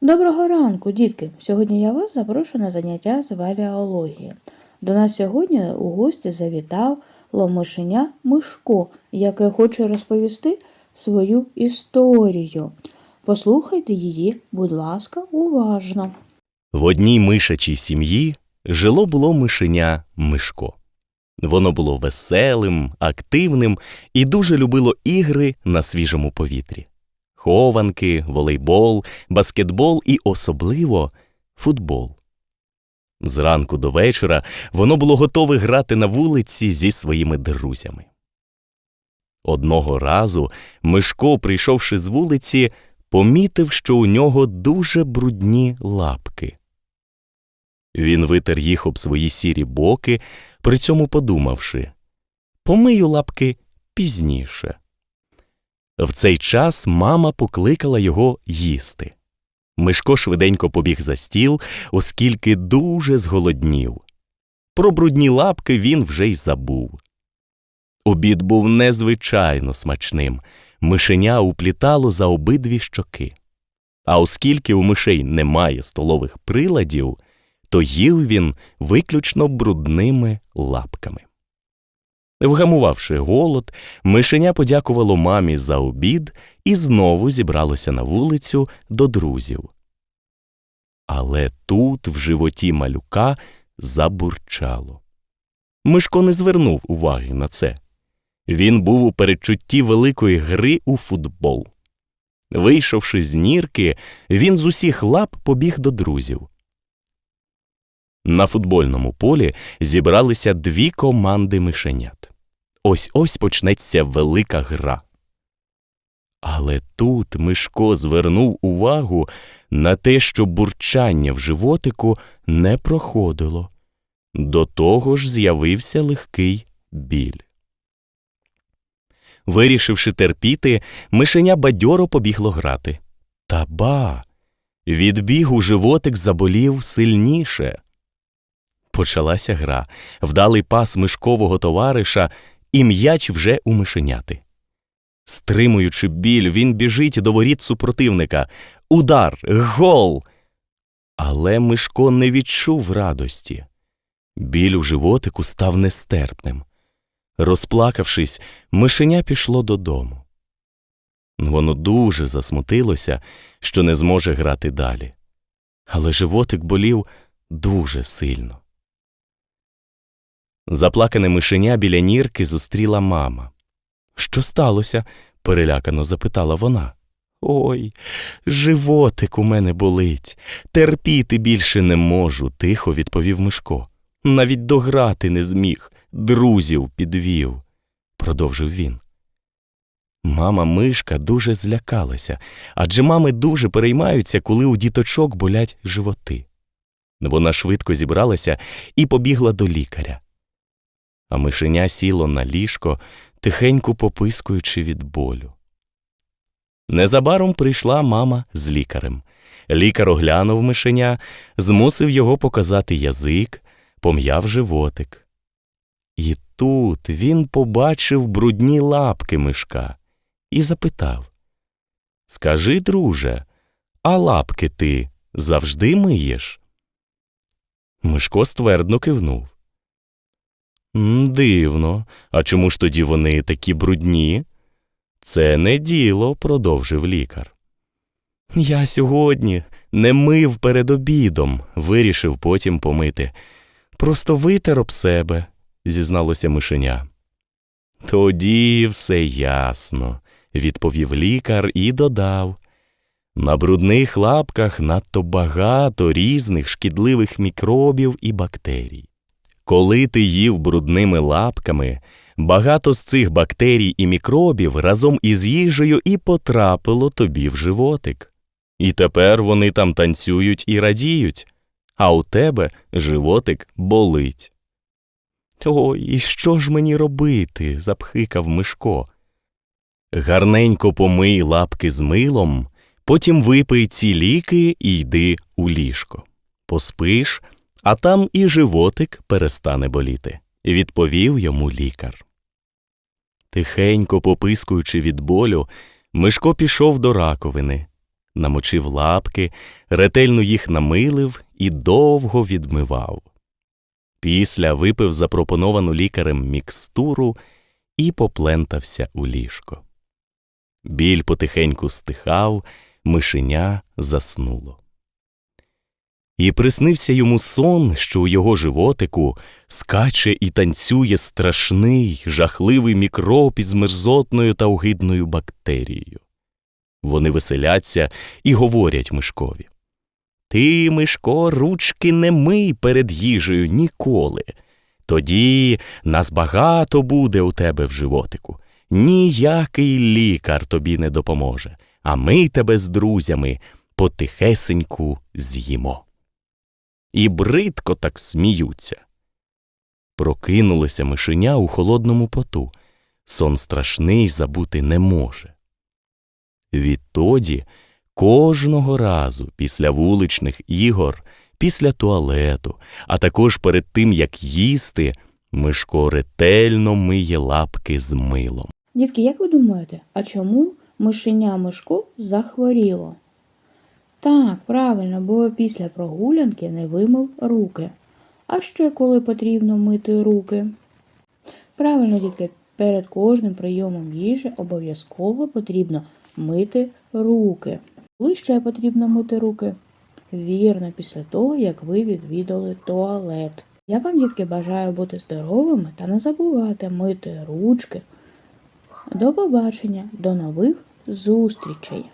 Доброго ранку, дітки! Сьогодні я вас запрошую на заняття з валіології. До нас сьогодні у гості завітав ломишеня Мишко, яке хоче розповісти свою історію. Послухайте її, будь ласка, уважно. В одній мишачій сім'ї жило було мишеня Мишко. Воно було веселим, активним і дуже любило ігри на свіжому повітрі. Хованки, волейбол, баскетбол і особливо футбол. Зранку до вечора воно було готове грати на вулиці зі своїми друзями. Одного разу Мишко, прийшовши з вулиці, помітив, що у нього дуже брудні лапки. Він витер їх об свої сірі боки, при цьому подумавши помию лапки пізніше. В цей час мама покликала його їсти. Мишко швиденько побіг за стіл, оскільки дуже зголоднів. Про брудні лапки він вже й забув. Обід був незвичайно смачним. Мишеня уплітало за обидві щоки. А оскільки у мишей немає столових приладів, то їв він виключно брудними лапками. Вгамувавши голод, мишеня подякувало мамі за обід і знову зібралося на вулицю до друзів. Але тут в животі малюка забурчало. Мишко не звернув уваги на це. Він був у передчутті великої гри у футбол. Вийшовши з нірки, він з усіх лап побіг до друзів. На футбольному полі зібралися дві команди мишенят. Ось ось почнеться велика гра. Але тут Мишко звернув увагу на те, що бурчання в животику не проходило. До того ж з'явився легкий біль. Вирішивши терпіти, мишеня бадьоро побігло грати. Та ба! Від бігу животик заболів сильніше. Почалася гра, вдалий пас мишкового товариша, і м'яч вже у мишеняти. Стримуючи біль, він біжить до воріт супротивника. Удар, гол. Але Мишко не відчув радості. Біль у животику став нестерпним. Розплакавшись, мишеня пішло додому. Воно дуже засмутилося, що не зможе грати далі. Але животик болів дуже сильно. Заплакане мишеня біля нірки зустріла мама. Що сталося? перелякано запитала вона. Ой, животик у мене болить. Терпіти більше не можу, тихо відповів Мишко. Навіть дограти не зміг, друзів підвів, продовжив він. Мама мишка дуже злякалася, адже мами дуже переймаються, коли у діточок болять животи. Вона швидко зібралася і побігла до лікаря. А мишеня сіло на ліжко, тихенько попискуючи від болю. Незабаром прийшла мама з лікарем. Лікар оглянув мишеня, змусив його показати язик, пом'яв животик. І тут він побачив брудні лапки мишка і запитав Скажи, друже, а лапки ти завжди миєш? Мишко ствердно кивнув. «М, Дивно, а чому ж тоді вони такі брудні? Це не діло, продовжив лікар. Я сьогодні не мив перед обідом, вирішив потім помити. Просто витер об себе, зізналося мишеня. Тоді все ясно, відповів лікар і додав. На брудних лапках надто багато різних шкідливих мікробів і бактерій. Коли ти їв брудними лапками, багато з цих бактерій і мікробів разом із їжею і потрапило тобі в животик. І тепер вони там танцюють і радіють, а у тебе животик болить. Ой, і що ж мені робити? запхикав Мишко. Гарненько помий лапки з милом, потім випий ці ліки і йди у ліжко. Поспиш, а там і животик перестане боліти, відповів йому лікар. Тихенько попискуючи від болю, Мишко пішов до раковини, намочив лапки, ретельно їх намилив і довго відмивав. Після випив запропоновану лікарем мікстуру і поплентався у ліжко. Біль потихеньку стихав, мишеня заснуло. І приснився йому сон, що у його животику скаче і танцює страшний, жахливий мікроб із мерзотною та огидною бактерією. Вони веселяться і говорять Мишкові. Ти, Мишко, ручки не мий перед їжею ніколи. Тоді нас багато буде у тебе в животику. Ніякий лікар тобі не допоможе, а ми тебе з друзями потихесеньку з'їмо. І бридко так сміються. Прокинулися мишеня у холодному поту. Сон страшний забути не може. Відтоді кожного разу після вуличних ігор, після туалету, а також перед тим, як їсти, Мишко ретельно миє лапки з милом. Дітки, як ви думаєте, а чому мишеня Мишко захворіло? Так, правильно, бо після прогулянки не вимив руки. А ще коли потрібно мити руки? Правильно, дітки, перед кожним прийомом їжі обов'язково потрібно мити руки. Коли ще потрібно мити руки? Вірно, після того, як ви відвідали туалет. Я вам, дітки, бажаю бути здоровими та не забувати мити ручки. До побачення, до нових зустрічей!